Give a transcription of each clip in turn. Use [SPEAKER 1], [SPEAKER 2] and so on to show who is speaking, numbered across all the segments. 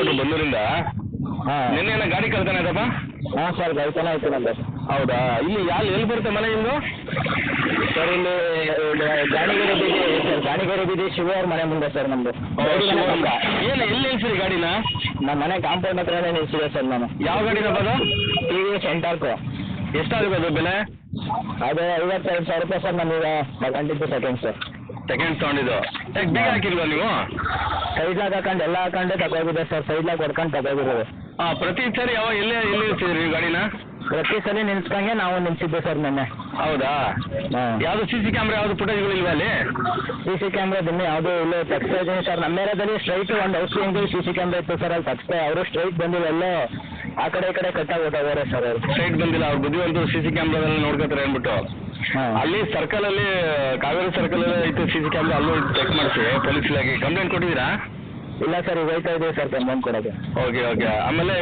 [SPEAKER 1] ಕಳಿಸ್ಬಿಟ್ರು ಬಂದೂರಿಂದ
[SPEAKER 2] ಹಾಂ.
[SPEAKER 1] ನಿನ್ನೆ ಏನೋ ಗಾಡಿ ಕಳ್ತಾನೆ ಅದಪ್ಪ?
[SPEAKER 2] ಹಾಂ ಸರ್ ಗೈತನ ಆಯ್ತು
[SPEAKER 1] ಹೌದಾ? ಇಲ್ಲಿ ಯಾರು ಎಲ್ಲಿ ಬರುತ್ತೆ ಮನೆ ನಿಮ್ಮದು
[SPEAKER 2] ಸರ್ ಇಲ್ಲಿ ಗಾಡಿ ಗಾಣಿಗೆರೆ ಬೀದಿ ಸರ್ ಗಾಣಿಗೆರೆ ಬೀದಿ ಶಿವ ಅವ್ರ ಮನೆ ಮುಂದೆ ಸರ್ ನಮ್ಮದು
[SPEAKER 1] ಏನ ಎಲ್ಲಿ ನಿಲ್ಸಿರಿ ಗಾಡಿನ?
[SPEAKER 2] ನಮ್ಮ ಮನೆ ಕಾಂಪೌಂಡ್ ಹತ್ರನೇ ನಿಲ್ಸಿದೆ ಸರ್ ನಾನು.
[SPEAKER 1] ಯಾವ ಗಾಡಿ ನಮ್ಮ
[SPEAKER 2] ಟಿ ವಿ ಸೆಂಟರ್ಕು.
[SPEAKER 1] ಎಷ್ಟಾಗುತ್ತೆ ಅದು ಬೆಲೆ?
[SPEAKER 2] ಅದೇ ಐವತ್ತೆರಡು ಸಾವಿರ ರೂಪಾಯಿ ಸರ್ ನಮಗೆ ಗಂಟಿದ್ದು ಸೆಕೆಂಡ್ ಸರ್.
[SPEAKER 1] ಸೆಕೆಂಡ್ ತಗೊಂಡಿದ್ದು. ಯಾಕೆ ಬೀಗ ಹಾಕಿಲ್ವಾ ನೀವು?
[SPEAKER 2] ಸೈಡ್ಲಾಗ ಹಾಕೊಂಡು ಎಲ್ಲ ಹಾಕೊಂಡೆ ತಗೋಗಿದೆ ಸರ್. ಸೈಡ್ ಲಾಗ್ ಹೊಡ್ಕೊಂಡು ತಗೋಗಿರೋದು
[SPEAKER 1] ಹಾಂ ಪ್ರತಿ ಸರಿ ಯಾವಾಗ ಎಲ್ಲಿ ಎಲ್ಲಿ ನಿಲ್ಸಿದ್ರಿ ಗಾಡಿನ?
[SPEAKER 2] ಪ್ರತಿ ಸಲ ನಿಲ್ಸ್ಕೊಂಗೆ ನಾವು ನಿಲ್ಸಿದ್ದೆ ಸರ್ ನಿನ್ನೆ.
[SPEAKER 1] ಹೌದಾ?
[SPEAKER 2] ಹಾಂ.
[SPEAKER 1] ಯಾವುದು ಸಿ ಸಿ ಕ್ಯಾಮ್ರಾ ಯಾವುದು ಫುಟೇಜ್ಗಳು ಇಲ್ವಾ ಅಲ್ಲಿ?
[SPEAKER 2] ಸಿ ಸಿ ಕ್ಯಾಮ್ರಾ ದಿನ ಯಾವುದೂ ಇಲ್ಲ ತಗ್ಸ್ತಾ ಇದ್ದೀನಿ ಸರ್. ನಮ್ಮ ಏರಿಯಾದಲ್ಲಿ ಸ್ಟ್ರೈಟ್ ಒಂದು ಔಷಧಿ ಸಿ ಸಿ ಕ್ಯಾಮ್ರಾ ಇತ್ತು ಸರ್. ಅಲ್ಲಿ ತಗ್ಸ್ತಾ ಅವರು ಸ್ಟ್ರೈಟ್ ಬಂದಿಲ್ಲ ಎಲ್ಲೋ ಆ ಕಡೆ ಈ ಕಡೆ ಕಟ್ಟಾಗಿ ಹೋಗೋರೆ ಸರ್ ಅವರು.
[SPEAKER 1] ಸ್ಟ್ರೈಟ್ ಬಂದಿಲ್ಲ. ಅವ್ರು ಬುದ್ಧಿವಂತರು ಸಿ ಸಿ ಕ್ಯಾಮ್ರಾದಲ್ಲಿ ನೋಡ್ಕೋತಾರೆ ಅಂದ್ಬಿಟ್ಟು.
[SPEAKER 2] ಹಾಂ.
[SPEAKER 1] ಅಲ್ಲಿ ಸರ್ಕಲ್ ಅಲ್ಲಿ ಕಾವೇರಿ ಸರ್ಕಲ್ ಅಲ್ಲಿ ಐತೆ ಸಿ ಸಿ ಕ್ಯಾಮ್ರಾ ಅಲ್ಲೂ ಚೆಕ್ ಮಾಡಿಸಿ ಪೊಲೀಸ್ ಇಲಾಖೆ. ಕಂಪ್ಲೇಂಟ್ ಕೊಟ್ಟಿದ್ದೀರಾ?
[SPEAKER 2] ಇಲ್ಲ ಸರ್ ಈಗ ಹೋಯ್ತಾ ಇದೆ ಸರ್ ಕಂಪ್ಲೇಂಟ್ ಕೊಡೋಕ್ಕೆ.
[SPEAKER 1] ಓಕೆ ಓಕೆ ಆಮೇಲೆ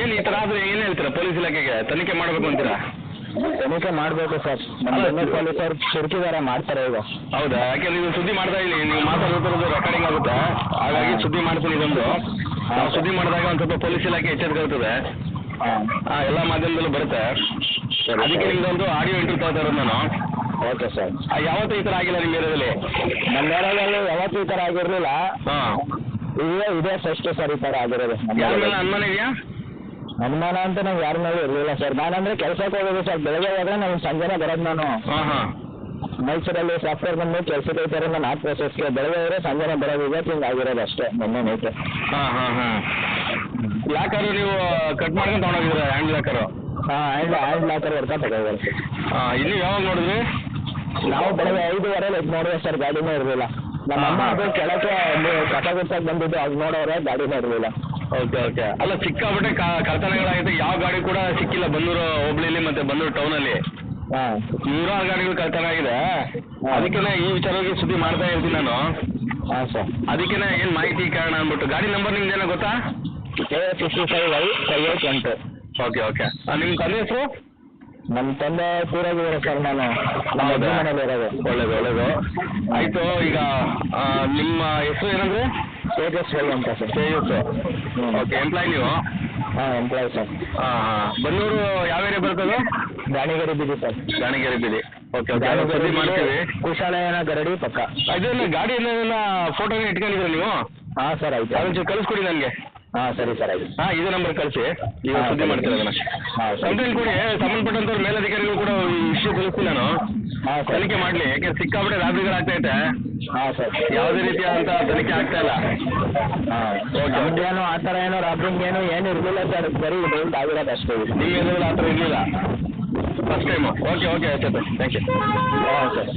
[SPEAKER 1] ಏನ್ ಈ ತರ ಆದ್ರೆ ಏನ್ ಹೇಳ್ತೀರಾ ಪೊಲೀಸ್ ಇಲಾಖೆಗೆ? ತನಿಖೆ ಮಾಡ್ಬೇಕು ಅಂತೀರಾ?
[SPEAKER 2] ತನಿಖೆ ಮಾಡಬೇಕು ಸರ್ ನಮ್ಮ
[SPEAKER 1] ಅಲ್ಲ,
[SPEAKER 2] ಪೊಲೀಸರು ಮಾಡ್ತಾರೆ ಈಗ.
[SPEAKER 1] ಹೌದಾ? ಯಾಕೆ ನೀವು ಸುದ್ದಿ ಮಾಡ್ತಾ ಇಲ್ಲಿ ನೀವು ಮಾತಾಡೋದ್ರದ್ದು ರೆಕಾರ್ಡಿಂಗ್ ಆಗುತ್ತೆ. ಹಾಗಾಗಿ ಸುದ್ದಿ ಮಾಡ್ತೀನಿ ಇದೊಂದು. ನಾವು ಸುದ್ದಿ ಮಾಡಿದಾಗ ಒಂದ್ ಸ್ವಲ್ಪ ಪೊಲೀಸ್ ಇಲಾಖೆ ಎಚ್ಚರಿಕೆ
[SPEAKER 2] ಹಾಂ.
[SPEAKER 1] ಆ, ಎಲ್ಲ ಮಾಧ್ಯಮದಲ್ಲೂ ಬರುತ್ತೆ.
[SPEAKER 2] ಸರಿ.
[SPEAKER 1] ಅದಕ್ಕೆ ನಿಮ್ದೊಂದು ಆಡಿಯೋ ಇಂಟರ್ವ್ಯೂ ತಗೋತಾ ಇರೋದು ನಾನು.
[SPEAKER 2] Okay sir.
[SPEAKER 1] ಆ, ಯಾವತ್ತೂ ಈ ಥರ ಆಗಿಲ್ಲ ನಿಮ್ಮ ಏರಿಯಾದಲ್ಲಿ?
[SPEAKER 2] ನಮ್ಮ ಏರಿಯಾದಲ್ಲಿ ಯಾವತ್ತೂ ಈ ಥರ ಆಗಿರಲಿಲ್ಲ.
[SPEAKER 1] ಹಾಂ.
[SPEAKER 2] ಇದೇ ಇದೇ ಫಸ್ಟ್ ಸರ್ ಈ ಥರ ಆಗಿರೋದು ನಮ್ಮ
[SPEAKER 1] ಯಾರ ಮೇಲೆ. ಅನುಮಾನ ಇದೆಯಾ?
[SPEAKER 2] ಅನುಮಾನ ಅಂತ ನಂಗೆ ಯಾರ ಮೇಲೆ ಇರಲಿಲ್ಲ ಸರ್. ನಾನಂದ್ರೆ ಕೆಲಸಕ್ಕೆ ಹೋಗೋದು ಸರ್. ಬೆಳಗ್ಗೆ ಹೋದ್ರೆ ನಾನು ಸಂಜೆನೇ ಬರೋದು ನಾನು.
[SPEAKER 1] ಹಾಂ ಹಾಂ.
[SPEAKER 2] ಮೈಸೂರಲ್ಲಿ ಸಾಫ್ಟ್ವೇರ್ ಬಂದು ಕೆಲಸಕ್ಕೆ ಹೋಗ್ತಾರೆ ನಾನು ಆ ಪ್ರೊಸೆಸ್ಗೆ ಬೆಳಗ್ಗೆ ಹೋದ್ರೆ ಸಂಜೆನೇ ಬರೋದು. ಇವತ್ತು ಹಿಂಗೆ ಆಗಿರೋದು ಅಷ್ಟೇ ಮೊನ್ನೆ ನೈಟ್
[SPEAKER 1] ಹಾಂ ಹಾಂ ಹಾಂ. ಲಾಕರು ನೀವು ಕಟ್ ಮಾಡ್ಕೊಂಡು ತೊಗೊಂಡೋಗಿದ್ರೆ ಹ್ಯಾಂಡ್ ಲಾಕರು
[SPEAKER 2] ಹಾಂ ಹ್ಯಾಂಡ್ ಹ್ಯಾಂಡ್ ಲಾಕರ್ ಸರ್
[SPEAKER 1] ಹಾಂ ಇಲ್ಲಿ ಯಾವಾಗ ನೋಡಿದ್ರಿ?
[SPEAKER 2] ನಾವು ಬೆಳಗ್ಗೆ ಐದುವರೆಲಿ ಲೈಕ್ ನೋಡಿದ್ರೆ ಸರ್ ಗಾಡಿನೇ ಇರಲಿಲ್ಲ. ನಮ್ಮ ಅಮ್ಮ. ಅದು ಕೆಳಕ್ಕೆ ಒಂದು ಕಸ ಗುಡ್ಸಕ್ಕೆ ಬಂದಿದ್ದು ಅದು ನೋಡೋರೆ ಗಾಡಿನೇ ಇರಲಿಲ್ಲ.
[SPEAKER 1] Okay okay. ಅಲ್ಲ ಸಿಕ್ಕಾಪಟ್ಟೆ ಕಳ್ತನಗಳಾಗಿದೆ ಯಾವ ಗಾಡಿ ಕೂಡ ಸಿಕ್ಕಿಲ್ಲ ಬನ್ನೂರು ಹೋಬಳಿಲಿ ಮತ್ತೆ ಬನ್ನೂರು ಟೌನಲ್ಲಿ.
[SPEAKER 2] ಹಾಂ.
[SPEAKER 1] ನೂರಾರು ಗಾಡಿಗಳು ಕಳ್ತನ ಆಗಿದೆ ಅದಕ್ಕೆನೇ ಈ ವಿಚಾರವಾಗಿ ಸುದ್ದಿ ಮಾಡ್ತಾ ಇರ್ತೀನಿ ನಾನು.
[SPEAKER 2] ಹಾಂ ಸರ್.
[SPEAKER 1] ಅದಕ್ಕೆನೇ ಏನು ಮಾಹಿತಿ ಕಾರಣ ಅಂದ್ಬಿಟ್ಟು ಗಾಡಿ ನಂಬರ್ ನಿಮ್ದೇನೋ ಗೊತ್ತಾ?
[SPEAKER 2] K five I five eight ಎಂಟು.
[SPEAKER 1] ಓಕೆ ಓಕೆ ನಿಮ್ಮ ತಂದೆ ಹೆಸರು?
[SPEAKER 2] ನಮ್ಮ ತಂದೆ ಊರಾಗಿದ್ದಾರೆ ಸರ್ ನಾನು. ನಮ್ಮ ಅಜ್ಜಿ ಮನೇಲಿ ಇರೋದು.
[SPEAKER 1] ಒಳ್ಳೇದು ಒಳ್ಳೇದು. ಆಯಿತು ಈಗ ನಿಮ್ಮ ಹೆಸರು ಏನಂದ್ರೆ?
[SPEAKER 2] ತೇಜಸ್ವಿ ಅಂತ ಸರ್.
[SPEAKER 1] ತೇಜಸ್. ಓಕೆ ಎಂಪ್ಲಾಯ್ ನೀವು?
[SPEAKER 2] ಹಾಂ ಎಂಪ್ಲಾಯ್ ಸರ್.
[SPEAKER 1] ಹಾಂ ಹಾಂ. ಬನ್ನೂರು ಯಾವ ಏರಿಯಾ ಬರ್ತದೆ?
[SPEAKER 2] ದಾಣಿಗೆರೆ ಬೀದಿ ಸರ್.
[SPEAKER 1] ದಾವಣಗೆರೆ ಬೀದಿ. ಓಕೆ ಓಕೆ ಮಾಡ್ತೀವಿ.
[SPEAKER 2] ಕುಶಾಲಯನ ಗರಡಿ ಪಕ್ಕ.
[SPEAKER 1] ಅದನ್ನ ಗಾಡಿ ಫೋಟೋನ ಇಟ್ಕೊಂಡಿದ್ದೀರಾ ನೀವು?
[SPEAKER 2] ಹಾಂ ಸರ್ ಆಯ್ತು.
[SPEAKER 1] ಅದೊಂಚೂರು ಕಳಿಸ್ಕೊಡಿ ನನಗೆ.
[SPEAKER 2] ಹಾಂ ಸರಿ ಸರ್ ಆಯ್ತು.
[SPEAKER 1] ಹಾಂ ಇದೇ ನಂಬರ್ ಕಳಿಸಿ. ಈಗ ಸುದ್ದಿ. ಮಾಡ್ತೀನಿ ಅದನ್ನ.
[SPEAKER 2] ಹಾಂ ಸರಿ.
[SPEAKER 1] ಕಂಪ್ಲೇಂಟ್ ಕೊಡಿ ಸಂಬಂಧಪಟ್ಟಂತ ಮೇಲಧಿಕಾರಿಗಳು ಕೂಡ ಈ ವಿಷಯ ತಿಳಿಸ್ತೀನಿ ನಾನು.
[SPEAKER 2] ಹಾಂ ಸರ್.
[SPEAKER 1] ತನಿಖೆ ಮಾಡಲಿ ಯಾಕೆ ಸಿಕ್ಕಾಪಟ್ಟೆ ರಾತ್ರಿಗಳಾಗ್ತೈತೆ
[SPEAKER 2] ಹಾಂ ಸರ್.
[SPEAKER 1] ಯಾವುದೇ ರೀತಿಯಾದಂಥ ತನಿಖೆ ಆಗ್ತಾ ಇಲ್ಲ.
[SPEAKER 2] ಹಾಂ
[SPEAKER 1] ಓಕೆ.
[SPEAKER 2] ಆ ಥರ ಏನೋ ರಾಬ್ರಿಂಗ್ ಏನು ಇರಲಿಲ್ಲ ಸರ್. ಬರೀ ಇದು ಆಗಿರೋದು ಅಷ್ಟೇ
[SPEAKER 1] ನೀವು ಆ ಥರ ಇರಲಿಲ್ಲ. ಫಸ್ಟ್ ಟೈಮು ಓಕೆ ಓಕೆ ಆಯ್ತು ಥ್ಯಾಂಕ್ ಯು
[SPEAKER 2] ಹಾಂ ಸರ್.